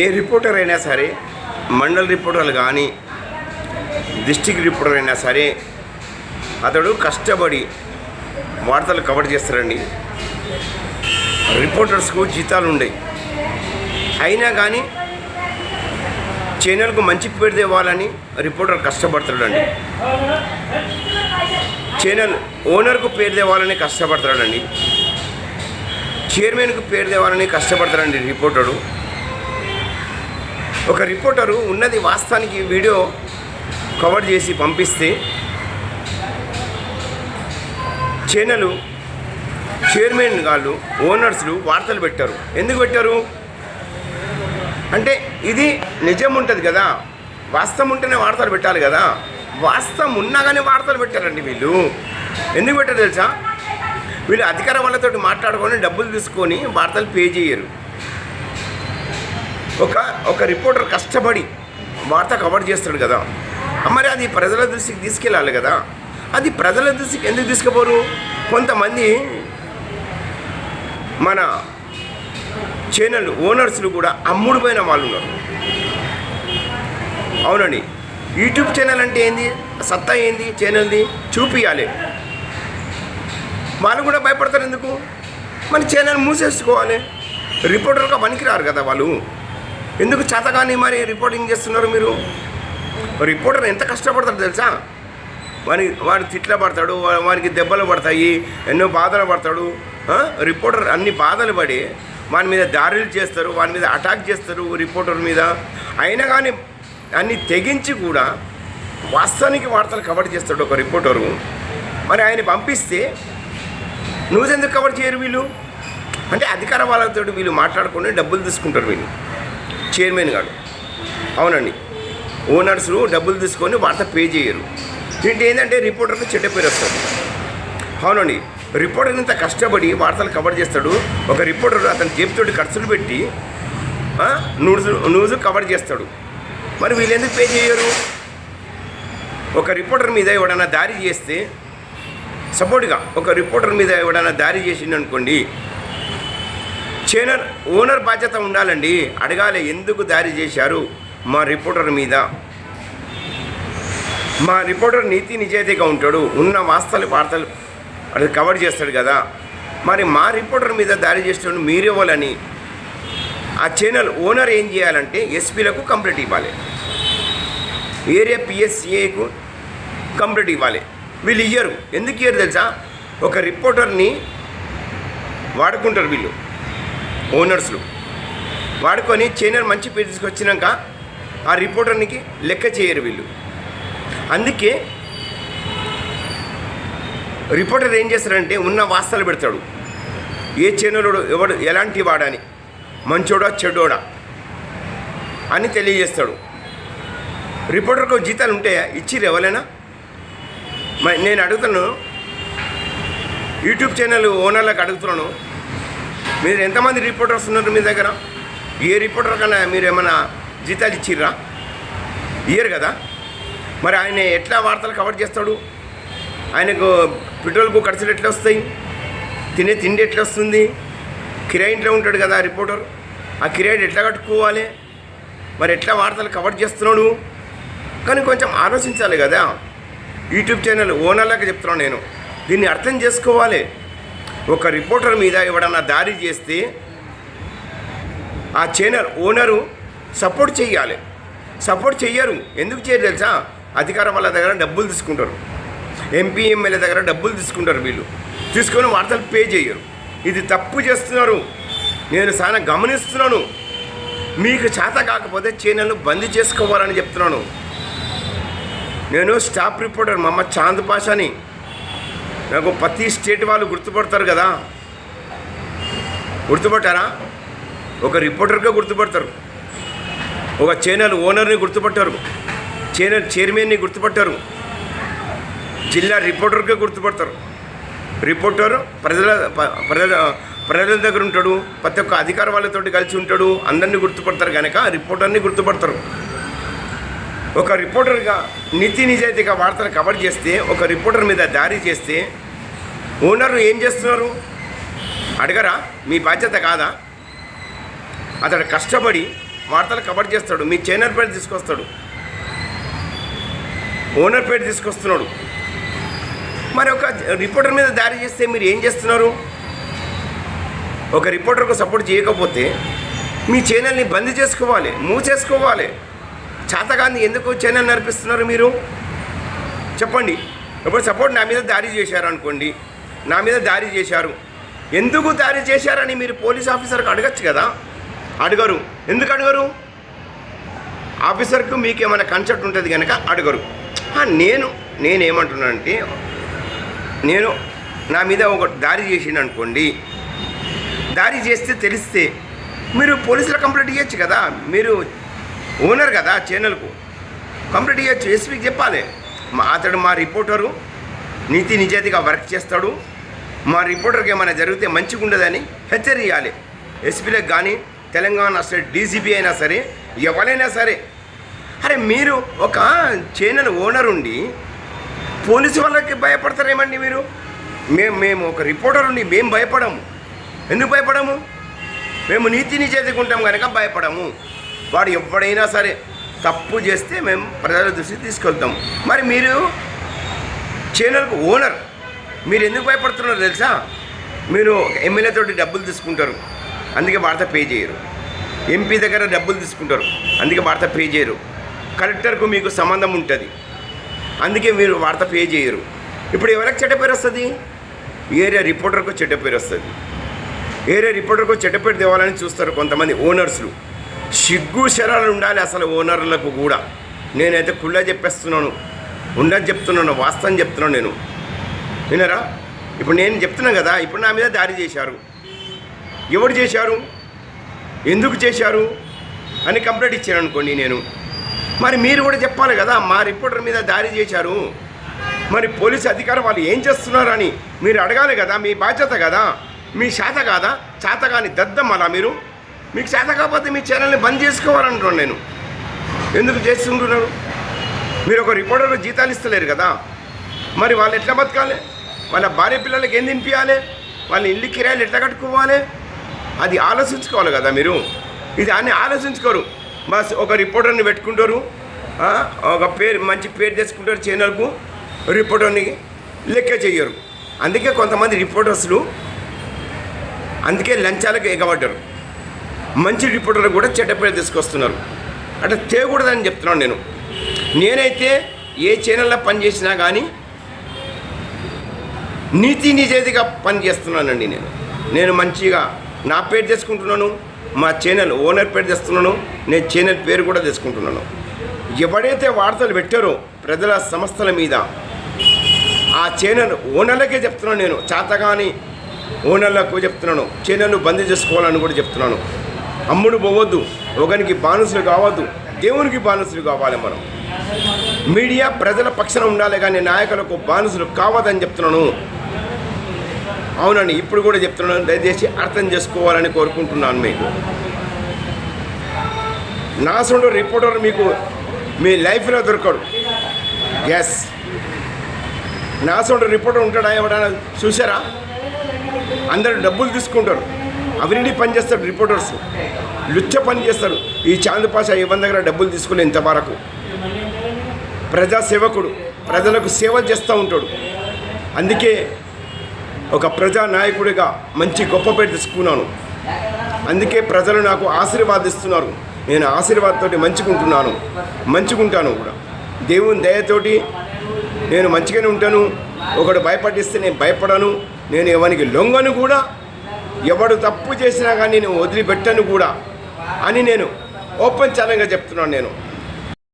ఏ reporter అయినా సరే మండల్ రిపోర్టర్లు కానీ డిస్టిక్ రిపోర్టర్ అయినా సరే అతడు కష్టపడి వార్తలు కవర్ చేస్తారండి రిపోర్టర్స్కు జీతాలు ఉండయి. అయినా కానీ ఛానల్కు మంచి పేరు తేవాలని రిపోర్టర్ కష్టపడతాడండి. ఛానల్ ఓనర్కు పేరు తేవాలని కష్టపడతాడండి. చైర్మన్కు పేరు తేవాలని కష్టపడతాడండి రిపోర్టరు. ఒక రిపోర్టరు ఉన్నది వాస్తవానికి వీడియో కవర్ చేసి పంపిస్తే ఛానల్ చైర్మన్ వాళ్ళు ఓనర్స్లు వార్తలు పెట్టారు. ఎందుకు పెట్టారు? అంటే ఇది నిజం ఉంటుంది కదా. వాస్తవం ఉంటేనే వార్తలు పెట్టాలి కదా. వాస్తవం ఉన్నా కానీ వార్తలు పెట్టారండి వీళ్ళు. ఎందుకు పెట్టారు తెలుసా? వీళ్ళు అధికార వాళ్ళతో మాట్లాడుకొని డబ్బులు తీసుకొని వార్తలు పే చేయరు. ఒక ఒక రిపోర్టర్ కష్టపడి వార్త కవర్ చేస్తాడు కదా. మరి అది ప్రజల దృష్టికి తీసుకెళ్ళాలి కదా. అది ప్రజల దృష్టికి ఎందుకు తీసుకుపోరు? కొంతమంది మన ఛానల్ ఓనర్స్లు కూడా అమ్ముడుపోయిన వాళ్ళు ఉన్నారు. అవునండి. యూట్యూబ్ ఛానల్ అంటే ఏంది? సత్తా ఏంది? ఛానల్ది చూపియాలి. వాళ్ళు కూడా భయపడతారు ఎందుకు? మన ఛానల్ మూసేసుకోవాలి. రిపోర్టర్గా పనికిరారు కదా వాళ్ళు. ఎందుకు చేతగాని మరి రిపోర్టింగ్ చేస్తున్నారు మీరు? రిపోర్టర్ ఎంత కష్టపడతాడు తెలుసా? వాని వాడు తిట్ల పడతాడు వానికి దెబ్బలు పడతాయి ఎన్నో బాధలు పడతాడు రిపోర్టర్ అన్ని బాధలు పడి వాని మీద దారులు చేస్తారు వాని మీద అటాక్ చేస్తారు రిపోర్టర్ మీద. అయినా కానీ అన్ని తెగించి కూడా వాస్తవానికి వార్తలు కవర్ చేస్తాడు ఒక రిపోర్టరు మరి ఆయన పంపిస్తే న్యూస్ ఎందుకు కవర్ చేయరు వీళ్ళు? అంటే అధికార వాళ్ళతో వీళ్ళు మాట్లాడుకుని డబ్బులు తీసుకుంటారు వీళ్ళు. చైర్మన్ గారు అవునండి. ఓనర్స్లు డబ్బులు తీసుకొని వార్త పే చేయరు. దీంట్లో ఏంటంటే రిపోర్టర్కి చెడ్డ పేరు వస్తుంది. అవునండి. రిపోర్టర్ ఇంత కష్టపడి వార్తలు కవర్ చేస్తాడు. ఒక రిపోర్టర్ అతని జేబుతోటి ఖర్చులు పెట్టి న్యూస్ న్యూస్ కవర్ చేస్తాడు. మరి వీళ్ళు ఎందుకు పే చేయరు? ఒక రిపోర్టర్ మీద ఎవడన్నా దారి చేస్తే సపోర్ట్గా ఒక రిపోర్టర్ మీద ఎవడన్నా దారి చేసిండు అనుకోండి చైనర్ ఓనర్ బాధ్యత ఉండాలండి. అడగాలి ఎందుకు దారి చేశారు మా రిపోర్టర్ మీద. మా రిపోర్టర్ నీతి నిజాయితీగా ఉంటాడు. ఉన్న వాస్తవాలు వార్తలు అది కవర్ చేస్తాడు కదా. మరి మా రిపోర్టర్ మీద దాడి చేస్తాడు మీరేవాలని ఆ ఛానల్ ఓనర్ ఏం చేయాలంటే ఎస్పీలకు కంప్లైంట్ ఇవ్వాలి. ఏరియా పిఎస్సిఏకు కంప్లైంట్ ఇవ్వాలి. వీళ్ళు ఇయ్యరు. ఎందుకు ఇయ్యరు తెలుసా? ఒక రిపోర్టర్ని వాడుకుంటారు వీళ్ళు. ఓనర్స్లు. వాడుకొని చైనర్ మంచి పేరు తీసుకొచ్చినాక ఆ రిపోర్టర్నికి లెక్క చేయరు వీళ్ళు. అందుకే రిపోర్టర్ ఏం చేస్తారంటే ఉన్న వాస్తవాలు పెడతాడు. ఏ ఛానల్ ఎవడు ఎలాంటి వాడని మంచోడా చెడోడా అని తెలియజేస్తాడు. రిపోర్టర్కు జీతాలు ఉంటాయా ఇచ్చిర్రు ఎవరైనా? నేను అడుగుతాను. యూట్యూబ్ ఛానల్ ఓనర్లకు అడుగుతున్నాను. మీరు ఎంతమంది రిపోర్టర్స్ ఉన్నారు మీ దగ్గర? ఏ రిపోర్టర్ కన్నా మీరు ఏమైనా జీతాలు ఇచ్చిర్రా? ఇయ్యరు కదా? మరి ఆయన ఎట్లా వార్తలు కవర్ చేస్తాడు? ఆయనకు పెట్రోల్కు ఖర్చులు ఎట్లా వస్తాయి? తినే తిండి ఎట్లా వస్తుంది? కిరాయి ఇంట్లో ఉంటాడు కదా రిపోర్టర్ ఆ కిరాయి ఎట్లా కట్టుకోవాలి? మరి ఎట్లా వార్తలు కవర్ చేస్తున్నాడు? కానీ కొంచెం ఆలోచించాలి కదా. యూట్యూబ్ ఛానల్ ఓనర్లాగా చెప్తున్నాను నేను. దీన్ని అర్థం చేసుకోవాలి. ఒక రిపోర్టర్ మీద ఎవడన్నా దాడి చేస్తే ఆ ఛానల్ ఓనరు సపోర్ట్ చేయాలి సపోర్ట్ చేయరు ఎందుకు చేయరు తెలుసా? అధికార వాళ్ళ దగ్గర డబ్బులు తీసుకుంటారు. ఎంపీ ఎమ్మెల్యే దగ్గర డబ్బులు తీసుకుంటారు వీళ్ళు. తీసుకొని వార్తలు పే చేయరు ఇది తప్పు చేస్తున్నారు. నేను చాలా గమనిస్తున్నాను. మీకు చేత కాకపోతే ఛానల్ను బంద్ చేసుకోవాలని చెప్తున్నాను. నేను స్టాఫ్ రిపోర్టర్ మమ్మ చాంద్ పాషాని. నాకు ప్రతి స్టేట్ వాళ్ళు గుర్తుపడతారు కదా. గుర్తుపట్టారా? ఒక రిపోర్టర్గా గుర్తుపడతారు. ఒక ఛానల్ ఓనర్ని గుర్తుపట్టారు. ఛానల్ చైర్మన్ని గుర్తుపట్టారు. జిల్లా రిపోర్టర్గా గుర్తుపడతారు. రిపోర్టర్ ప్రజల ప్రజల ప్రజల దగ్గర ఉంటాడు. ప్రతి ఒక్క అధికార వాళ్ళతోటి కలిసి ఉంటాడు. అందరినీ గుర్తుపడతారు కనుక రిపోర్టర్ని గుర్తుపడతారు. ఒక రిపోర్టర్గా నితి నిజాయితీగా వార్తలు కవర్ చేస్తే ఒక రిపోర్టర్ మీద దారి చేస్తే ఓనర్ ఏం చేస్తున్నారు? అడగరా? మీ బాధ్యత కాదా? అతడు కష్టపడి వార్తలు కవర్ చేస్తాడు మీ చైనర్ పేరు తీసుకొస్తాడు. ఓనర్ పేరు తీసుకొస్తున్నాడు. మరి ఒక రిపోర్టర్ మీద దారి చేస్తే మీరు ఏం చేస్తున్నారు? ఒక రిపోర్టర్కు సపోర్ట్ చేయకపోతే మీ ఛానల్ని బంద్ చేసుకోవాలి మూసేసుకోవాలి. చేతగాంది ఎందుకు ఛానల్ నడిపిస్తున్నారు మీరు? చెప్పండి. ఇప్పుడు సపోర్ట్ నా మీద దాడి చేశారు అనుకోండి నా మీద దాడి చేశారు. ఎందుకు దాడి చేశారని మీరు పోలీస్ ఆఫీసర్కి అడగచ్చు కదా? అడగరు. ఎందుకు అడగరు? ఆఫీసర్కు మీకు ఏమైనా కన్సెప్ట్ ఉంటుంది కనుక అడగరు. నేను నేను నేనేమంటున్నానంటే నేను నా మీద ఒక దారి చేసిండు అనుకోండి దారి చేస్తే తెలిస్తే మీరు పోలీసులు కంప్లైంట్ ఇవ్వచ్చు కదా? మీరు ఓనర్ కదా ఛానల్కు. కంప్లీట్ ఇవ్వచ్చు ఎస్పీకి చెప్పాలి. మా అతడు మా రిపోర్టరు నీతి నిజాయితీగా వర్క్ చేస్తాడు. మా రిపోర్టర్కి ఏమైనా జరిగితే మంచిగా ఉండదని హెచ్చరియాలి. ఎస్పీలకు కానీ తెలంగాణ స్టేట్ డీజీపీ అయినా సరే ఎవరైనా సరే. అరే మీరు ఒక ఛానల్ ఓనర్ ఉండి పోలీసు వాళ్ళకి భయపడతారేమండి మీరు? మేము మేము ఒక రిపోర్టర్ ఉండి మేము భయపడము. ఎందుకు భయపడము? మేము నీతి నిజాయితీగా ఉంటాం కనుక భయపడము. వాడు ఎవడైనా సరే తప్పు చేస్తే మేము ప్రజల దృష్టికి తీసుకెళ్తాం. మరి మీరు ఛానల్కు ఓనర్ మీరు ఎందుకు భయపడుతున్నారు తెలుసా? మీరు ఎమ్మెల్యే తోటి డబ్బులు తీసుకుంటారు అందుకే వార్త పే చేయరు. ఎంపీ దగ్గర డబ్బులు తీసుకుంటారు అందుకే వార్త పే చేయరు. కలెక్టర్కు మీకు సంబంధం ఉంటుంది అందుకే మీరు వార్త పే చేయరు. ఇప్పుడు ఎవరికి చెడ్డ పేరు వస్తుంది? ఏరియా రిపోర్టర్కు చెడ్డ పేరు వస్తుంది. ఏరియా రిపోర్టర్కు చెడ్డ పేరు తేవాలని చూస్తారు కొంతమంది ఓనర్స్లు. సిగ్గు శరాలు ఉండాలి అసలు ఓనర్లకు కూడా. నేనైతే కుళ్ళ చెప్పేస్తున్నాను ఉండదు చెప్తున్నాను వాస్తవం చెప్తున్నాను నేను. వినరా? ఇప్పుడు నేను చెప్తున్నాను కదా ఇప్పుడు నా మీద దాడి చేశారు. ఎవరు చేశారు? ఎందుకు చేశారు? అని కంప్లైంట్ ఇచ్చాను అనుకోండి నేను. మరి మీరు కూడా చెప్పాలి కదా మా రిపోర్టర్ మీద దాడి చేశారు. మరి పోలీసు అధికారం వాళ్ళు ఏం చేస్తున్నారని మీరు అడగాలి కదా మీ బాధ్యత కదా మీ శాత కాదా? చేత కాని దద్దం అలా మీరు? మీకు చేత కాకపోతే మీ ఛానల్ని బంద్ చేసుకోవాలంటున్నాను నేను. ఎందుకు చేస్తుంటున్నారు? మీరు ఒక రిపోర్టర్కు జీతాలు ఇస్తలేరు కదా. మరి వాళ్ళు ఎట్లా బతకాలి? వాళ్ళ భార్య పిల్లలకి ఏం తినిపించాలి వాళ్ళ ఇల్లు కిరాయిలు ఎట్లా కట్టుకోవాలి? అది ఆలోచించుకోవాలి కదా మీరు. ఇది అన్నీ ఆలోచించుకోరు. బస్ ఒక రిపోర్టర్ని పెట్టుకుంటారు. ఒక పేరు మంచి పేరు తెచ్చుకుంటారు ఛానల్కు. రిపోర్టర్ని లెక్క చేయరు. అందుకే కొంతమంది రిపోర్టర్స్లు అందుకే లంచాలకు ఎగబడ్డారు. మంచి రిపోర్టర్లు కూడా చెడ్డ పేరు తీసుకొస్తున్నారు. అంటే తేకూడదని చెప్తున్నాను నేను. నేనైతే ఏ ఛానల్లో పనిచేసినా కానీ నీతి నిజాయితీగా పని చేస్తున్నానండి నేను. నేను మంచిగా నా పేరు తెచ్చుకుంటున్నాను మా ఛానల్ ఓనర్ పేరు తెస్తున్నాను నేను ఛానల్ పేరు కూడా తెచ్చుకుంటున్నాను. ఎవడైతే వార్తలు పెట్టారో ప్రజల సంస్థల మీద ఆ ఛానల్ ఓనర్లకే చెప్తున్నాను నేను. చేతగాని ఓనర్లకు చెప్తున్నాను. ఛానల్ బంద్ చేసుకోవాలని కూడా చెప్తున్నాను. అమ్ముడు పోవద్దు ఒకరికి బానిసలు కావద్దు దేవునికి బానిసలు కావాలి మనం. మీడియా ప్రజల పక్షాన ఉండాలి కానీ నాయకులకు బానిసలు కావద్దని చెప్తున్నాను. అవునండి ఇప్పుడు కూడా చెప్తున్నాను దయచేసి అర్థం చేసుకోవాలని కోరుకుంటున్నాను మీకు. నా సొంత రిపోర్టర్ మీకు మీ లైఫ్లో దొరకడు. ఎస్ నా సొంత రిపోర్టర్ ఉంటాడా ఎవడైనా చూసారా అందరు డబ్బులు తీసుకుంటారు. అవినీతి పని చేస్తారు రిపోర్టర్స్ లుచ్చ పని చేస్తారు ఈ చాంద్ పాషా ఇవ్వని దగ్గర డబ్బులు తీసుకుని ఇంతవరకు. ప్రజా సేవకుడు ప్రజలకు సేవ చేస్తూ ఉంటాడు. అందుకే ఒక ప్రజా నాయకుడిగా మంచి గొప్ప పేరు తీసుకున్నాను. అందుకే ప్రజలు నాకు ఆశీర్వాదిస్తున్నారు నేను ఆశీర్వాదంతో మంచుకుంటున్నాను. మంచుకుంటాను కూడా. దేవుని దయతోటి నేను మంచిగానే ఉంటాను. ఒకడు భయపడిస్తే నేను భయపడను. నేను ఎవరికి లొంగను కూడా ఎవడు తప్పు చేసినా కానీ నేను వదిలిపెట్టను కూడా అని నేను ఓపెన్ ఛానల్గా చెప్తున్నాను నేను.